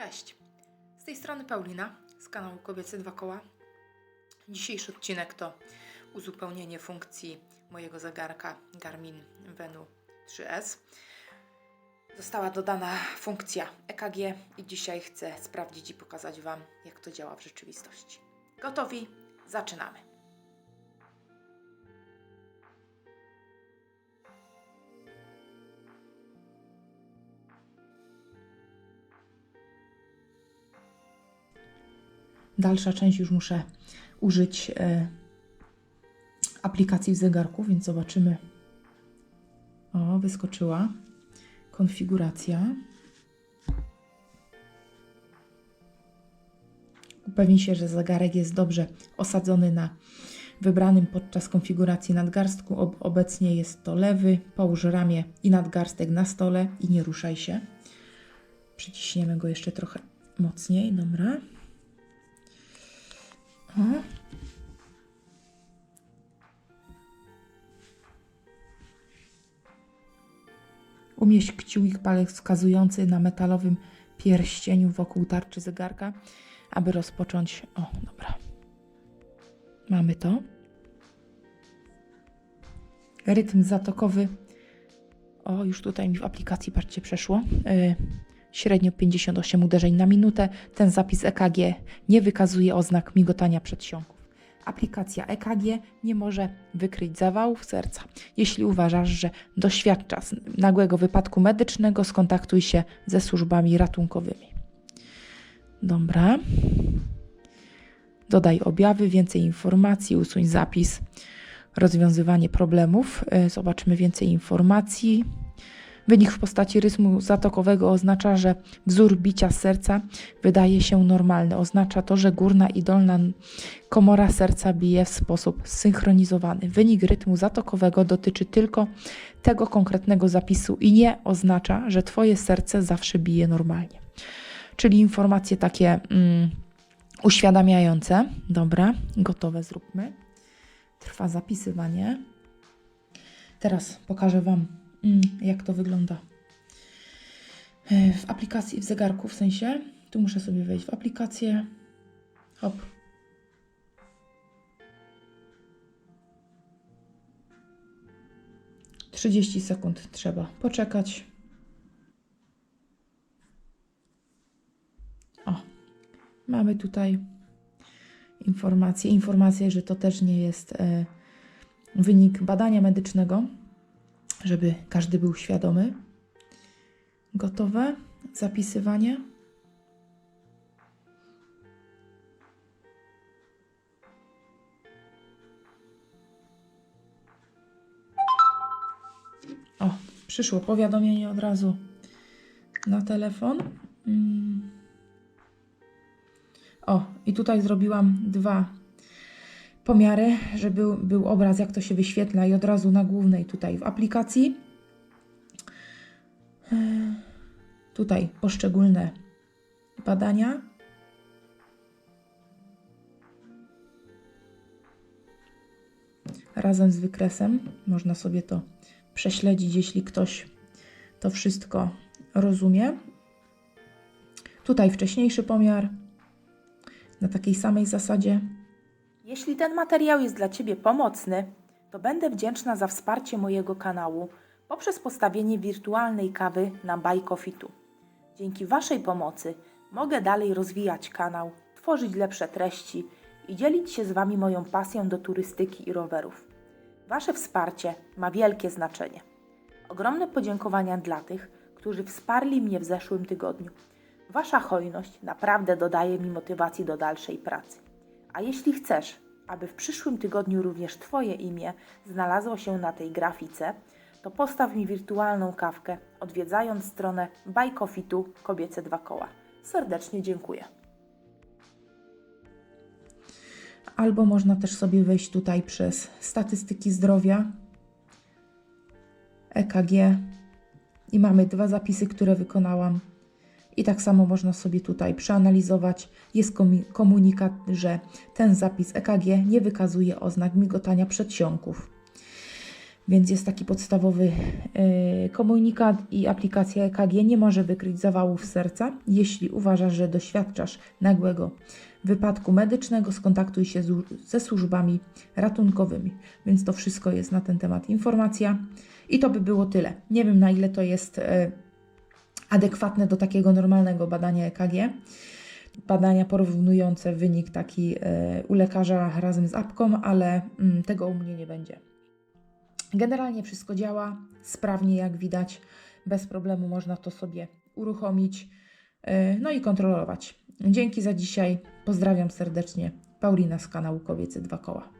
Cześć. Z tej strony Paulina z kanału Kobiece Dwa Koła. Dzisiejszy odcinek to uzupełnienie funkcji mojego zegarka Garmin Venu 3S. Została dodana funkcja EKG i dzisiaj chcę sprawdzić i pokazać Wam, jak to działa w rzeczywistości. Gotowi? Zaczynamy. Dalsza część już muszę użyć e, aplikacji w zegarku, więc zobaczymy. O, wyskoczyła konfiguracja. Upewnij się, że zegarek jest dobrze osadzony na wybranym podczas konfiguracji nadgarstku. Ob obecnie jest to lewy. Połóż ramię i nadgarstek na stole i nie ruszaj się. Przyciśniemy go jeszcze trochę mocniej. Dobra. O. Umieść kciuk palec wskazujący na metalowym pierścieniu wokół tarczy zegarka, aby rozpocząć. O, dobra. Mamy to. Rytm zatokowy. O, już tutaj mi w aplikacji, patrzcie, przeszło. Yy, średnio 58 uderzeń na minutę. Ten zapis EKG nie wykazuje oznak migotania przedsionków. Aplikacja EKG nie może wykryć zawałów serca. Jeśli uważasz, że doświadczasz nagłego wypadku medycznego, skontaktuj się ze służbami ratunkowymi. Dobra. Dodaj objawy, więcej informacji, usuń zapis, rozwiązywanie problemów. Y, Zobaczmy więcej informacji. Wynik w postaci rytmu zatokowego oznacza, że wzór bicia serca wydaje się normalny. Oznacza to, że górna i dolna komora serca bije w sposób zsynchronizowany. Wynik rytmu zatokowego dotyczy tylko tego konkretnego zapisu i nie oznacza, że Twoje serce zawsze bije normalnie. Czyli informacje takie mm, uświadamiające. Dobra, gotowe zróbmy. Trwa zapisywanie. Teraz pokażę Wam jak to wygląda E, w aplikacji, w zegarku w sensie. Tu muszę sobie wejść w aplikację. Hop. Trzydzieści sekund trzeba poczekać. O, mamy tutaj informację, informację, że to też nie jest e, wynik badania medycznego żeby każdy był świadomy. Gotowe? Zapisywanie. O, przyszło powiadomienie od razu na telefon. Mm. O, i tutaj zrobiłam dwa pomiary, żeby był, obraz, jak to się wyświetla i od razu na głównej tutaj w aplikacji. E, tutaj poszczególne badania. Razem z wykresem można sobie to prześledzić, jeśli ktoś to wszystko rozumie. Tutaj wcześniejszy pomiar na takiej samej zasadzie Jeśli ten materiał jest dla Ciebie pomocny, to będę wdzięczna za wsparcie mojego kanału poprzez postawienie wirtualnej kawy na Coffee'tu. Dzięki Waszej pomocy mogę dalej rozwijać kanał, tworzyć lepsze treści i dzielić się z Wami moją pasją do turystyki i rowerów. Wasze wsparcie ma wielkie znaczenie. Ogromne podziękowania dla tych, którzy wsparli mnie w zeszłym tygodniu. Wasza hojność naprawdę dodaje mi motywacji do dalszej pracy. A jeśli chcesz, aby w przyszłym tygodniu również Twoje imię znalazło się na tej grafice, to postaw mi wirtualną kawkę, odwiedzając stronę Coffee'tu Kobiece Dwa Koła. Serdecznie dziękuję. Albo można też sobie wejść tutaj przez statystyki zdrowia, EKG i mamy dwa zapisy, które wykonałam. I tak samo można sobie tutaj przeanalizować. Jest komunikat, że ten zapis EKG nie wykazuje oznak migotania przedsionków. Więc jest taki podstawowy e, komunikat i aplikacja EKG nie może wykryć zawałów serca. Jeśli uważasz, że doświadczasz nagłego wypadku medycznego, skontaktuj się ze służbami ratunkowymi. Więc to wszystko jest na ten temat informacja. I to by było tyle. Nie wiem na ile to jest e, adekwatne do takiego normalnego badania EKG. Badania porównujące wynik taki e, u lekarza razem z apką, ale mm, tego u mnie nie będzie. Generalnie wszystko działa sprawnie, jak widać. Bez problemu można to sobie uruchomić, e, no i kontrolować. Dzięki za dzisiaj. Pozdrawiam serdecznie. Paulina z kanału Kobiece Dwa Koła.